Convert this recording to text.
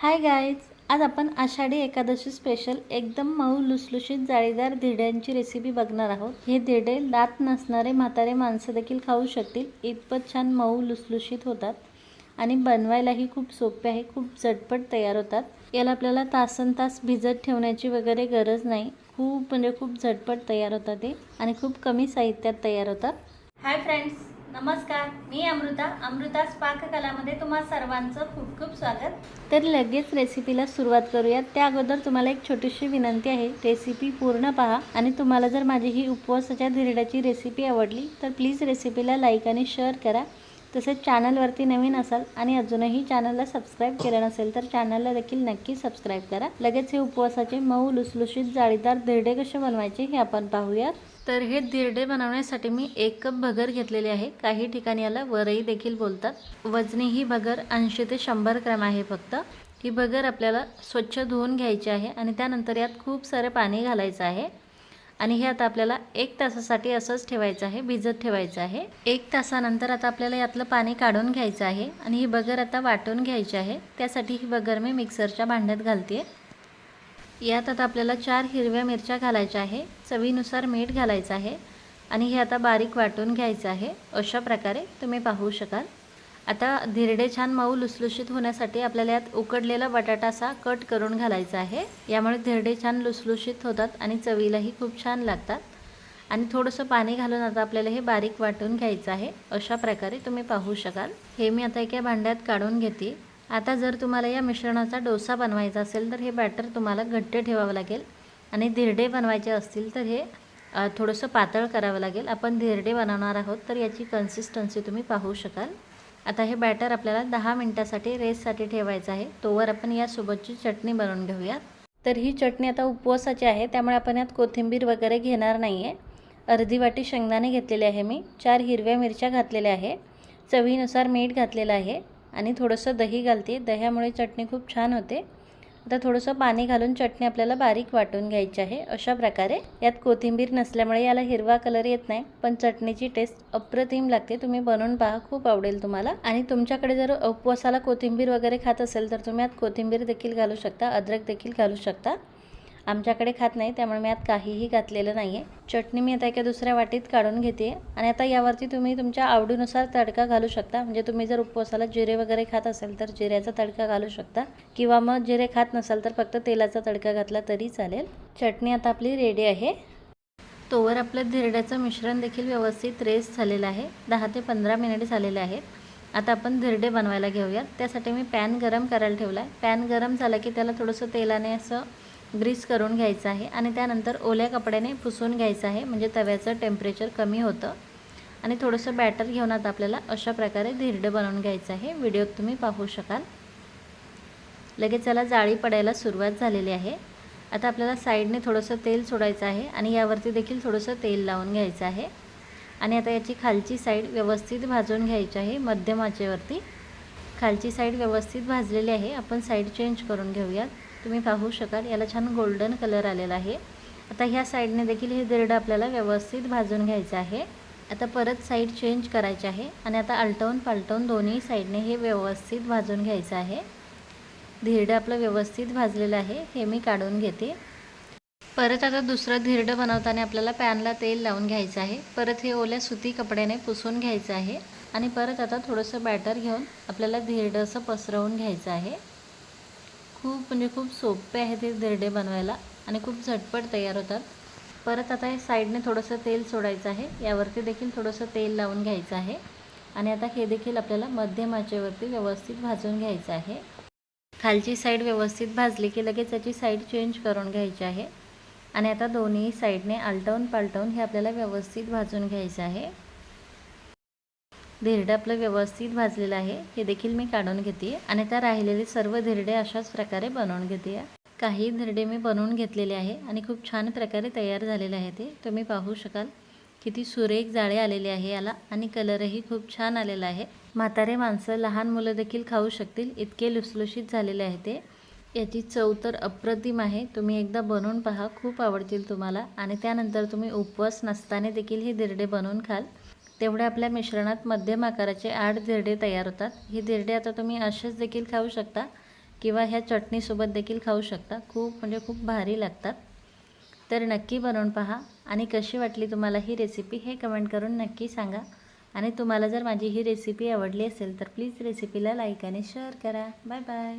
Hi guys आज आपण Ashadhi Ekadashi special एकदम मऊ लुसलुशीत जाळीदार धिड्यांची रेसिपी बघणार आहोत. हे धिडे दात नसणारे म्हातारे माणसं देखील खाऊ शकतील. इतपत छान मऊ लुसलुशीत होतात आणि बनवायलाही खूप सोपे आहे खूप झटपट तयार होतात. याला आपल्याला तासन तास भिजत ठेवण्याची वगैरे गरज नाही. खूप म्हणजे खूप झटपट तयार होतात ते आणि खूप कमी साहित्यात तयार होतात. हाय फ्रेंड्स नमस्कार मी अमृता. अमृतास पाककलामध्ये तुम्हा सर्वांचं खूप खूप स्वागत. तर लगेच रेसिपीला सुरुवात करूयात. त्या अगोदर तुम्हाला एक छोटीशी विनंती आहे. रेसिपी पूर्ण पहा आणि तुम्हाला जर माझी ही उपवासाच्या धिरड्याची रेसिपी आवडली तर प्लीज रेसिपीला लाईक आणि शेअर करा. तसेच चॅनलवरती नवीन असाल आणि अजूनही चॅनलला सबस्क्राईब केलं नसेल तर चॅनलला देखील नक्की सबस्क्राईब करा. लगेच हे उपवासाचे मऊ लुसलुशीत जाळीदार धिरडे कसे बनवायचे हे आपण पाहूयात. तर हे धिरडे बनवण्यासाठी मी एक कप भगर घेतलेले आहे. काही ठिकाणी याला वरई देखील बोलतात. वजनी ही भगर ऐंशी ते शंभर ग्रॅम आहे फक्त. ही भगर आपल्याला स्वच्छ धुवून घ्यायची आहे आणि त्यानंतर यात खूप सारे पाणी घालायचं आहे. आणि हे आता आपल्याला एक तासासाठी असंच ठेवायचं आहे भिजत ठेवायचं आहे. एक तासानंतर आता आपल्याला यातलं पाणी काढून घ्यायचं आहे आणि ही बगर आता वाटून घ्यायची आहे. त्यासाठी ही बगर मी मिक्सरच्या भांड्यात घालते यात आता आपल्याला चार हिरव्या मिरच्या घालायच्या आहे चवीनुसार मीठ घालायचं आहे आणि हे आता बारीक वाटून घ्यायचं आहे. अशा प्रकारे तुम्ही पाहू शकाल. आता धिरडे छान मऊ लुसलुशीत होण्यासाठी आपल्याला यात उकडलेला बटाटा असा कट करून घालायचा आहे. यामुळे धिरडे छान लुसलुशीत होतात आणि चवीलाही खूप छान लागतात. आणि थोडंसं पाणी घालून आता आपल्याला हे बारीक वाटून घ्यायचं आहे. अशा प्रकारे तुम्ही पाहू शकाल. हे मी आता एका भांड्यात काढून घेते. आता जर तुम्हाला या मिश्रणाचा डोसा बनवायचा असेल तर हे बॅटर तुम्हाला घट्ट ठेवावं लागेल. आणि धिरडे बनवायचे असतील तर हे थोडंसं पातळ करावं लागेल. आपण धिरडे बनवणार आहोत तर याची कन्सिस्टन्सी तुम्ही पाहू शकाल. आता हे बॅटर आपल्याला दहा मिनटासाठी रेससाठी ठेवायचं आहे. तोवर आपण यासोबतची चटणी बनवून घेऊयात तर ही चटणी आता उपवासाची आहे त्यामुळे आपण यात कोथिंबीर वगैरे घेणार नाही आहे अर्धी वाटी शेंगदाणे घेतलेले आहे मी चार हिरव्या मिरच्या घातलेल्या आहे. चवीनुसार मीठ घातलेलं आहे आणि थोडंसं दही घालते. दह्यामुळे चटणी खूप छान होते. आता थोडंसं पाणी घालून चटणी आपल्याला बारीक वाटून घ्यायची आहे. अशा प्रकारे यात कोथिंबीर नसल्यामुळे याला हिरवा कलर येत नाही पण चटणीची टेस्ट अप्रतिम लागते. तुम्ही बनवून पहा खूप आवडेल तुम्हाला. आणि तुमच्याकडे जर उपवासाला कोथिंबीर वगैरे खात असेल तर तुम्ही यात कोथिंबीर देखील घालू शकता अद्रक देखील घालू शकता. आमच्याकडे खात नाही त्यामुळे मी आत काहीही घातलेलं नाही आहे चटणी मी आता एका दुसऱ्या वाटीत काढून घेते. आणि आता यावरती तुम्ही तुमच्या आवडीनुसार तडका घालू शकता. म्हणजे तुम्ही जर उपवासाला जिरे वगैरे खात असेल तर जिऱ्याचा तडका घालू शकता. किंवा मग जिरे खात नसाल तर फक्त तेलाचा तडका घातला तरी चालेल. चटणी आता आपली रेडी आहे. तोवर आपलं धिरड्याचं मिश्रण देखील व्यवस्थित रेस झालेलं आहे. दहा ते पंधरा मिनिट झालेले आहेत. आता आपण धिरडे बनवायला घेऊयात. त्यासाठी मी पॅन गरम करायला ठेवला आहे पॅन गरम झाला की त्याला थोडंसं तेलाने असं ग्रीस करून घ्यायचं आहे आणि त्यानंतर ओल्या कपड्याने पुसून घ्यायचं आहे म्हणजे तव्याचं टेम्परेचर कमी होतं. आणि थोडंसं बॅटर घेऊन आता आपल्याला अशा प्रकारे धिरडं बनवून घ्यायचं आहे. व्हिडिओत तुम्ही पाहू शकाल. लगेच त्याला जाळी पडायला सुरुवात झालेली आहे. आता आपल्याला साईडने थोडंसं तेल सोडायचं आहे आणि यावरती देखील थोडंसं तेल लावून घ्यायचं आहे. आणि आता याची खालची साईड व्यवस्थित भाजून घ्यायची आहे मध्यम आचेवरती. खालची साईड व्यवस्थित भाजलेली आहे. आपण साईड चेंज करून घेऊयात. तुम्ही पाहू शकाल याला छान गोल्डन कलर आलेला आहे. आता ह्या साईडने देखील हे धिरडं आपल्याला व्यवस्थित भाजून घ्यायचं आहे. आता परत साईड चेंज करायची आहे आणि आता आलटवून पालटवून दोन्ही साईडने हे व्यवस्थित भाजून घ्यायचं आहे. धिरडं आपलं व्यवस्थित भाजलेलं आहे. हे मी काढून घेते. परत आता दुसरं धिरडं बनवताना आपल्याला पॅनला तेल लावून घ्यायचं आहे. परत हे ओल्या सुती कपड्याने पुसून घ्यायचं आहे. आणि परत आता थोडंसं बॅटर घेऊन आपल्याला धिरडं असं पसरवून घ्यायचं आहे. खूप म्हणजे खूप सोपे आहे ते धिरडे बनवायला आणि खूप झटपट तयार होतात. परत आता हे साईडने थोडंसं तेल सोडायचं आहे. यावरती देखील थोडंसं तेल लावून घ्यायचं आहे. आणि आता हे देखील आपल्याला मध्यम आचेवरती व्यवस्थित भाजून घ्यायचं आहे. खालची साईड व्यवस्थित भाजली की लगेच त्याची साईड चेंज करून घ्यायची आहे. आणि आता दोन्ही साईडने आलटवून पालटवून हे आपल्याला व्यवस्थित भाजून घ्यायचं आहे. धिरडं आपलं व्यवस्थित भाजलेलं आहे. हे देखील मी काढून घेते आणि त्या राहिलेले सर्व धिरडे अशाच प्रकारे बनवून घेते. काही धिरडे मी बनवून घेतलेले आहे आणि खूप छान प्रकारे तयार झालेले आहे ते. तुम्ही पाहू शकाल किती सुरेख जाळे आलेले आहे याला आणि कलरही खूप छान आलेला आहे. म्हातारे माणसं लहान मुलं देखील खाऊ शकतील. इतके लुसलुशीत झालेले आहे ते. याची चव तर अप्रतिम आहे. तुम्ही एकदा बनवून पहा. खूप आवडतील तुम्हाला आणि त्यानंतर तुम्ही उपवास नसताना देखील हे धिरडे बनवून खाल. तेवढ्या आपल्या मिश्रणात मध्यम आकाराचे आठ धिरडे तयार होतात. ही धिरडे आता तुम्ही असेच देखील खाऊ शकता किंवा ह्या चटणीसोबत देखील खाऊ शकता. खूप म्हणजे खूप भारी लागतात. तर नक्की बनवून पहा आणि कशी वाटली तुम्हाला ही रेसिपी हे कमेंट करून नक्की सांगा. आणि तुम्हाला जर माझी ही रेसिपी आवडली असेल तर प्लीज रेसिपीला लाईक आणि शेअर करा. Bye bye